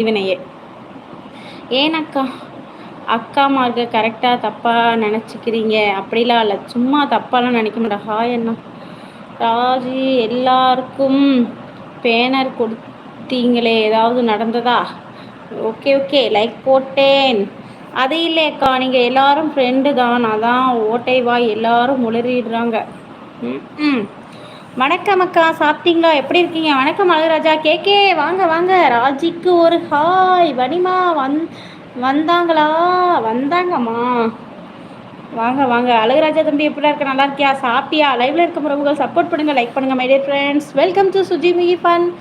இவனையே ஏனக்கா அக்கா? மார்க்க கரெக்டாக தப்பாக நினச்சிக்கிறீங்க. அப்படிலாம் இல்லை. சும்மா தப்பாலாம் நினைக்க மாட்டேன். ஹாய் அண்ணா. ராஜி எல்லாருக்கும் பேனர் கொடுத்தீங்களே. ஏதாவது நடந்ததா? Okay okay. லைக் போட்டேன். அது இல்லையக்கா நீங்கள் எல்லாரும் ஃப்ரெண்டு தான். அதான் ஓட்டை வாய். எல்லாரும் உளறிடுறாங்க. ம். ம். வணக்கம் அக்கா சாப்பிட்டீங்களா? எப்படி இருக்கீங்க? வணக்கம் அழகராஜா கேக்கே வாங்க வாங்க. ராஜிக்கு ஒரு ஹாய். வனிமா வந் வந்தாங்களா? வந்தாங்கம்மா. வாங்க வாங்க. அழகராஜா தம்பி எப்படி இருக்க? நல்லா இருக்கியா? சாப்பிட்டியா? லைவ்ல இருக்க உறவுகள் சப்போர்ட் பண்ணுங்க லைக் பண்ணுங்க my dear friends welcome to Suji Miki fun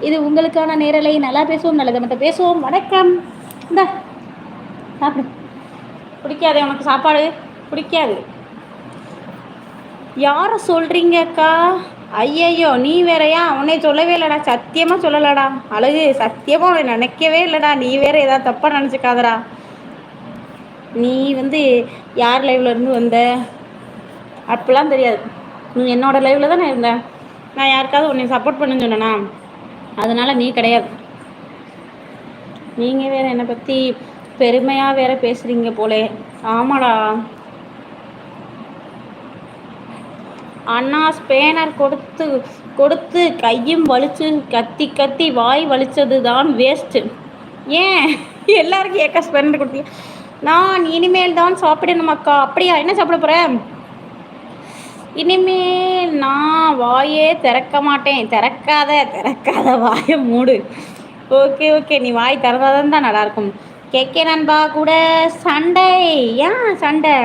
இது உங்களுக்கான நேரலை. நல்லா பேசுவோம் நல்லதை மட்டும் பேசுவோம். வணக்கம். இந்த சாப்பிடு. பிடிக்காது உனக்கு சாப்பாடு? பிடிக்காது. யாரை சொல்கிறீங்கக்கா ஐயையோ நீ வேறையா? உன்னை சொல்லவே இல்லைடா. சத்தியமாக சொல்லலடா. அழகு சத்தியமாக உன்னை நினைக்கவே இல்லைடா. நீ வேற ஏதாவது தப்பாக நினச்சிக்காதடா. நீ வந்து யார் லைவ்ல இருந்து வந்த? அப்படிலாம் தெரியாது. நீ என்னோட லைவ்ல தானே இருந்த? நான் யாருக்காவது உன்னை சப்போர்ட் பண்ண சொன்னேனா? அதனால நீ கிடையாது. நீங்கள் வேற என்னை பற்றி பெருமையாக வேற பேசுகிறீங்க போலே. ஆமாடா. அண்ணா ஸ்பேனர் கொடுத்து கொடுத்து கையும் வலிச்சு கத்தி கத்தி வாய் வலிச்சது தான் வேஸ்ட்டு ஏன்? எல்லாருக்கும் ஏக்கா ஸ்பேனர் கொடுத்தீங்க. நான் இனிமேல் தான் சாப்பிடணும் அக்கா. அப்படியா? என்ன சாப்பிட போகிறேன் இனிமேல் நான் வாயே திறக்க மாட்டேன். திறக்காத திறக்காத வாயை மூடு. Okay okay. நீ வாய் திறந்தாதான் தான் நல்லாயிருக்கும். கேக்கே நண்பா கூட சண்டை. ஏன் சண்டை?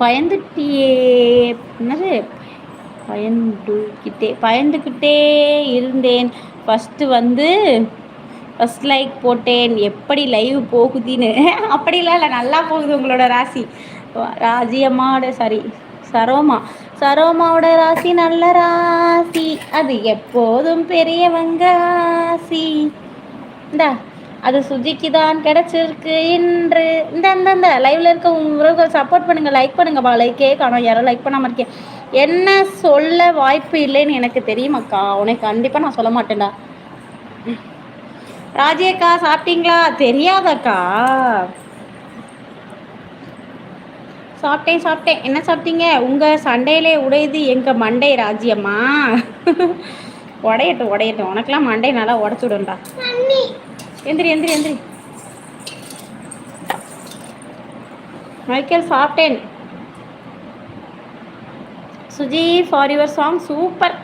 பயந்துட்டியே என்னது? பயந்துக்கிட்டே பயந்துக்கிட்டே இருந்தேன். ஃபஸ்ட்டு வந்து ஃபஸ்ட் லைக் போட்டேன். எப்படி லைவ் போகுதுன்னு. அப்படிலாம் இல்லை நல்லா போகுது உங்களோட ராசி. ராஜியம்மாவோட சாரி சரோமா. சரோமாவோட ராசி நல்ல ராசி. அது எப்போதும் பெரியவங்க ராசி. இந்தா. அது சுஜிக்கு தான் கிடச்சிருக்கு இன்று. இந்த இந்த இந்த லைவ்ல இருக்க உறவுகள் சப்போர்ட் பண்ணுங்க லைக் பண்ணுங்கப்பா லைக்கே காணும். யாரும் லைக் பண்ணாமல் இருக்கேன் என்ன சொல்ல வாய்ப்பு இல்லைன்னு எனக்கு தெரியுமாக்கா உனக்கு கண்டிப்பாக நான் சொல்ல மாட்டேன்டா. ராஜேக்கா சாப்பிட்டீங்களா? தெரியாதக்கா சாப்பிட்டேன் சாப்பிட்டேன். என்ன சாப்பிட்டீங்க? உங்கள் சண்டையிலே உடையுது எங்கள் மண்டை ராஜ்யம்மா உடையட்டும் உடையட்டும். உனக்கெல்லாம் மண்டை நல்லா உடச்சுடும்டா. எந்திரி எந்திரி எந்திரி. மைக்கேல் சாப்பிட்டேன். Suji for your song super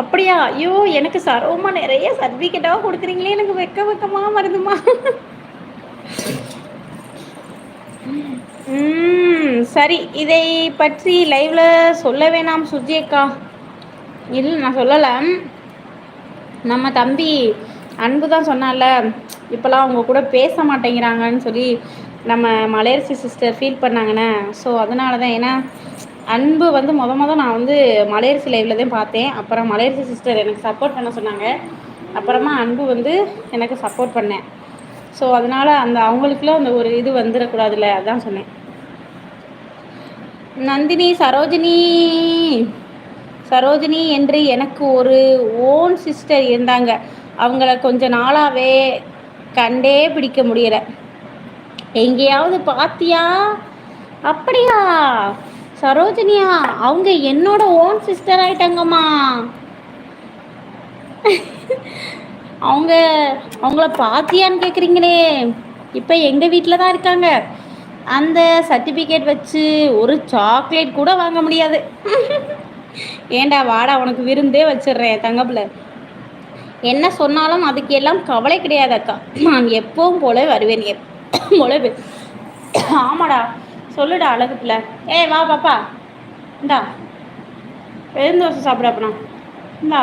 அப்படியா? ஐயோ எனக்கு சரோமா நிறைய சர்டிஃபிகேட்டாக கொடுக்குறீங்களே. எனக்கு வெக்க வெக்கமாக வருதுமா. சரி. இதை பற்றி லைவ்ல சொல்ல வேணாம் சுஜி அக்கா. இல்லை நான் சொல்லலை. நம்ம தம்பி அன்பு தான் சொன்னால இப்போலாம் அவங்க கூட பேச மாட்டேங்கிறாங்கன்னு சொல்லி நம்ம மலையரசி சிஸ்டர் ஃபீல் பண்ணாங்கண்ணே. ஸோ அதனால தான் ஏன்னா அன்பு வந்து மொத மொதல் நான் வந்து மலையரசி லைவில் தான் பார்த்தேன். அப்புறம் மலையரசி சிஸ்டர் எனக்கு சப்போர்ட் பண்ண சொன்னாங்க. அப்புறமா அன்பு வந்து எனக்கு சப்போர்ட் பண்ணேன். ஸோ அதனால் அந்த அவங்களுக்குலாம் அந்த ஒரு இது வந்துடக்கூடாதுல்ல அதான் சொன்னேன். நந்தினி சரோஜினி! சரோஜினி என்று எனக்கு ஒரு ஓன் சிஸ்டர் இருந்தாங்க. அவங்கள கொஞ்ச நாளாகவே கண்டே பிடிக்க முடியலை. எங்கேயாவது பாத்தியா? அப்படியா? சரோஜினியா அவங்க என்னோட ஓன் சிஸ்டர் ஆயிட்டாங்கம்மா. அவங்க அவங்கள பாத்தியான்னு கேட்குறீங்களே இப்போ எங்கள் வீட்டில் தான் இருக்காங்க. அந்த சர்டிஃபிகேட் வச்சு ஒரு சாக்லேட் கூட வாங்க முடியாது. ஏண்டா வாடா உனக்கு விருந்தே வச்சிடுறேன் தங்கப்பில். என்ன சொன்னாலும் அதுக்கு எல்லாம் கவலை கிடையாது அக்கா. நான் எப்பவும் போல வருவேன் எப்பவும் போல ஆமாடா சொல்லுடா அழகு பிள்ளை ஏய் வா பாப்பா. இந்தா. தோசை சாப்பிட அப்பனா. இந்தா.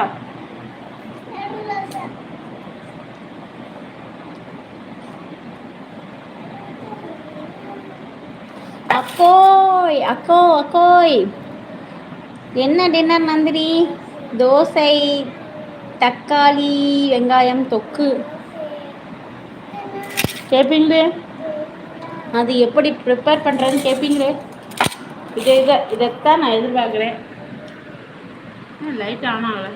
அக்கோய் அக்கோ அக்கோய். என்ன டின்னர் நந்தினி? தோசை. தக்காளி வெங்காயம் தொக்கு. கேட்பீங்களே அது எப்படி ப்ரிப்பேர் பண்ணுறதுன்னு கேட்பீங்களே இதை இதை இதைத்தான் நான் எதிர்பார்க்குறேன். லைட் ஆன் ஆகலை.